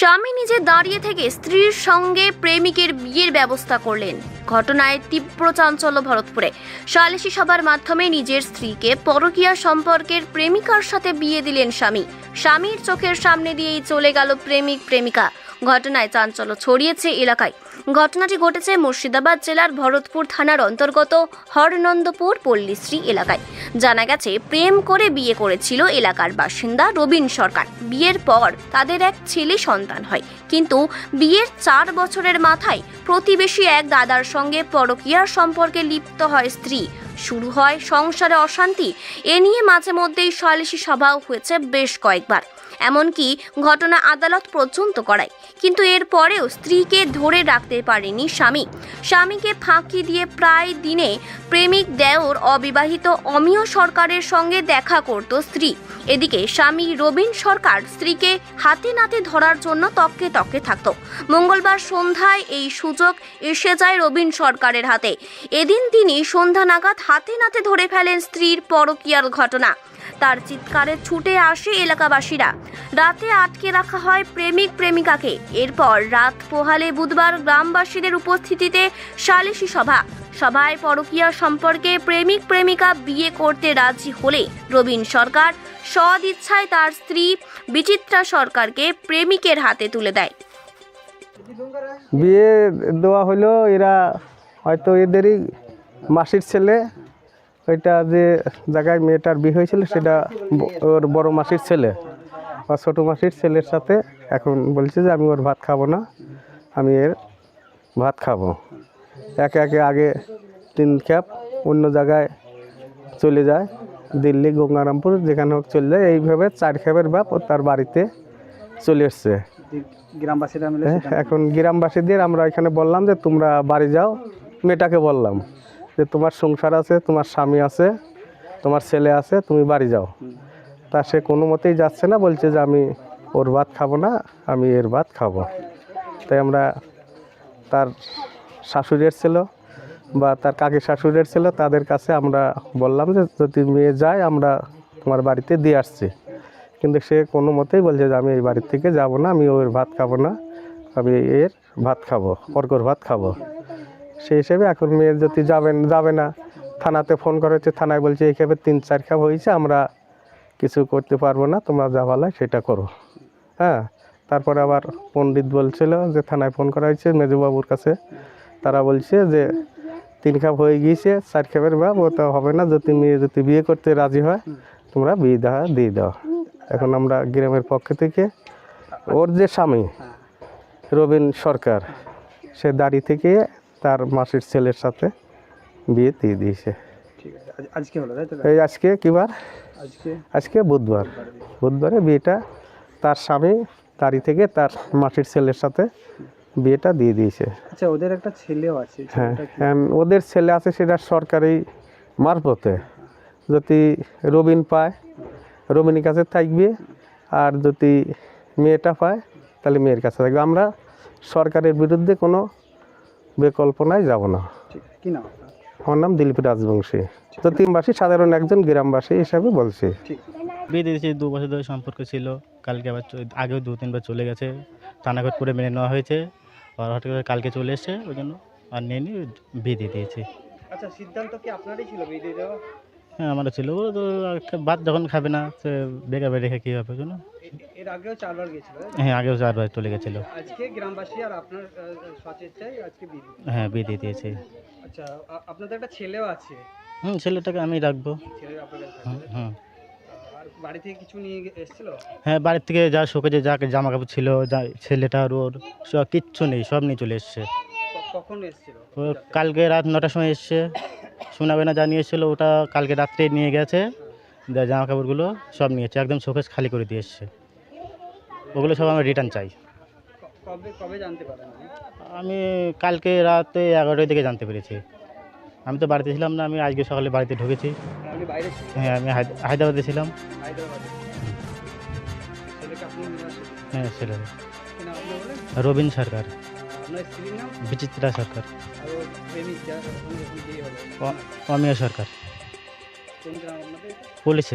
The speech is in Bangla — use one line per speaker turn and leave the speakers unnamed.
স্বামী নিজে দাঁড়িয়ে থেকে স্ত্রীর সঙ্গে প্রেমিকের বিয়ের ব্যবস্থা করলেন। ঘটনায় তীব্র চাঞ্চল্য ভরতপুরে। সালিশি সভার মাধ্যমে নিজের স্ত্রীকে পরকীয়া সম্পর্কের প্রেমিকার সাথে বিয়ে দিলেন স্বামী। স্বামীর চোখের সামনে দিয়েই চলে গেল প্রেমিক প্রেমিকা ঘটনায় চাঞ্চল্য ছড়িয়েছে এলাকায়। ঘটনাটি ঘটেছে মুর্শিদাবাদ জেলার ভরতপুর থানার অন্তর্গত হরনন্দপুর পল্লীশ্রী এলাকায়। জানা গেছে, প্রেম করে বিয়ে করেছিল এলাকার বাসিন্দা রবীন সরকার। বিয়ের পর তাদের এক ছেলে সন্তান হয়। কিন্তু বিয়ের চার বছরের মাথায় প্রতিবেশী এক দাদার সঙ্গে পরকীয়ার সম্পর্কে লিপ্ত হয় স্ত্রী। শুরু হয় সংসারে অশান্তি। এ নিয়ে মাঝে মধ্যেই সালিশি সভাও হয়েছে বেশ কয়েকবার। এমনকি ঘটনা আদালত পর্যন্ত করায়। কিন্তু এর পরেও স্ত্রীকে ধরে রাখতে পারেনি স্বামী। স্বামীকে ফাঁকি দিয়ে প্রায় দিনে প্রেমিক দেওর অবিবাহিত অমিয় সরকারের সঙ্গে দেখা করত স্ত্রী। এদিকে স্বামী রবিন সরকার স্ত্রীকে হাতে নাতে ধরার জন্য তককে তককে থাকত। মঙ্গলবার সন্ধ্যায় এই সুযোগ এসে যায় রবিন সরকারের হাতে। এদিন তিনি সন্ধ্যা নাগাদ হাতে নাতে ধরে ফেলেন স্ত্রীর পরকীয়ার ঘটনা। তার চিৎকারে ছুটে আসে এলাকাবাসীরা। রাতে আটকে রাখা হয় প্রেমিক প্রেমিকাকে। এরপর রাত পোহালে বুধবার গ্রামবাসীদের উপস্থিতিতে সালিশি সভা। সভায় পরকীয়া সম্পর্কে প্রেমিক প্রেমিকা বিয়ে করতে রাজি হলে রবীন সরকার সদ ইচ্ছায় তার স্ত্রী বিচিত্রা সরকারকে প্রেমিকের হাতে তুলে দেয়।
বিয়ে দেওয়া হলো এরা হয়তো এদেরই মাসির ছেলে। ওইটা যে জায়গায় মেয়েটার বিয়ে হয়েছিল সেটা ওর বড় মাসির ছেলে। বা ছোটো মাসির ছেলের সাথে এখন বলছে যে আমি ওর ভাত খাব না আমি এর ভাত খাব। একে একে আগে তিন খ্যাপ অন্য জায়গায় চলে যায় দিল্লি গঙ্গারামপুর যেখানে হোক চলে যায়। এইভাবে চার খ্যাপের বাপ ও তার বাড়িতে চলে এসছে।
গ্রামবাসীরা
হ্যাঁ, এখন গ্রামবাসীদের আমরা এখানে বললাম যে তোমরা বাড়ি যাও। মেয়েটাকে বললাম। যে তোমার সংসার আছে, তোমার স্বামী আছে, তোমার ছেলে আছে, তুমি বাড়ি যাও। তা সে কোনো মতেই যাচ্ছে না, বলছে যে আমি ওর ভাত খাব না, আমি এর ভাত খাব। তাই আমরা তার শাশুড়ির ছিল বা তার কাকি শাশুড়ির ছিল, তাদের কাছে আমরা বললাম যে যদি মেয়ে যায়, আমরা তোমার বাড়িতে দিয়ে আসছি। কিন্তু সে কোনো মতেই বলছে যে আমি এই বাড়ির থেকে যাব না, আমি ওর ভাত খাব না, আমি এর ভাত খাব অর্কর ভাত খাব। সেই হিসেবে এখন মেয়ে যদি যাবেন, যাবে না, থানাতে ফোন করা হচ্ছে থানায় বলছে, এই খেপে তিন চার খাপ হয়েছে, আমরা কিছু করতে পারব না, তোমরা যা ভালো সেটা করো। হ্যাঁ তারপরে আবার পণ্ডিত বলছিল যে, থানায় ফোন করা হয়েছে মেজুবাবুর কাছে। তারা বলছে যে, তিন খাপ হয়ে গিয়েছে, চার খাপের বাপ ওটা হবে না, যদি মেয়ে যদি বিয়ে করতে রাজি হয়, তোমরা বিয়ে দেওয়া দিয়ে দাও। এখন আমরা গ্রামের পক্ষ থেকে, ওর যে স্বামী, রবীন সরকার, সে দাড়ি থেকে তার মাসির ছেলের সাথে বিয়ে দিয়ে দিয়েছে।
ঠিক আছে। আজকে হলো
এই আজকে কিবার
আজকে?
আজকে বুধবার। বুধবারে বিয়েটা তার স্বামী দাড়ি থেকে তার মাসির ছেলের সাথে বিয়েটা দিয়ে দিয়েছে।
আচ্ছা ওদের একটা ছেলেও আছে
হ্যাঁ এখন ওদের ছেলে আছে সেটা সরকারি মারফতে। যদি রবিন পায় রবিনের কাছে থাকবে আর যদি মেয়েটা পায় তাহলে মেয়ের কাছে থাকবে। আমরা সরকারের বিরুদ্ধে কোনো বিকল্পনায় যাব না।
কি নাম
আমার নাম দিলীপ রাজবংশী। যতীনবাসী সাধারণ একজন গ্রামবাসী হিসাবে বলছি।
ঠিক।
বিয়ে দিয়েছি দু বছর ধরে সম্পর্ক ছিল কালকে আবার আগেও দু তিনবার চলে গেছে। থানাঘাট করে মেনে নেওয়া হয়েছে আর হঠাৎ করে কালকে চলে এসছে ওই জন্য আর নিয়ে নিয়ে বিয়ে দিয়ে দিয়েছি।
আচ্ছা সিদ্ধান্ত কি আপনারই ছিল বিয়ে দিয়ে দেওয়া
হ্যাঁ আমারও ছিল। ও তো ভাত যখন খাবে না সে বেকার রেখে কী হবে ওই জন্য।
এর আগেও চারবার গেছিল
হ্যাঁ আগেও চারবার চলে গেছিল।
আজকে গ্রামবাসী আর আপনার সচেচ্ছায় আজকে বিয়ে
হ্যাঁ বিয়ে দিয়ে দিয়েছি।
আচ্ছা আপনাদের একটা ছেলেও আছে।
হুম ছেলেটাকে আমি রাখব। হুম
বাড়ি থেকে কিছু নিয়ে এসেছিল?
হ্যাঁ বাড়ির থেকে যা শোকেজে যা জামা কাপড় ছিল যা ছেলেটার ওর সব কিচ্ছু নেই সব নিয়ে চলে এসছে।
কখন এসেছিল?
কালকে রাত নটার সময় এসছে। শোনাবে না জানিয়ে এসেছিল ওটা কালকে রাত্রে নিয়ে গেছে। যা জামা কাপড়গুলো সব নিয়েছে একদম শোকেস খালি করে দিয়ে এসছে। ওগুলো সব আমি রিটার্ন চাই? আমি কালকে রাতে এগারোটার দিকে জানতে পেরেছি। আমি তো বাড়িতে ছিলাম না আমি আজকে সকালে বাড়িতে ঢুকেছি। হ্যাঁ আমি হায়দ- হায়দ্রাবাদে ছিলাম। হ্যাঁ ছিল রবীন সরকার। বিচিত্রা সরকার। অমিয় সরকার। পুলিশ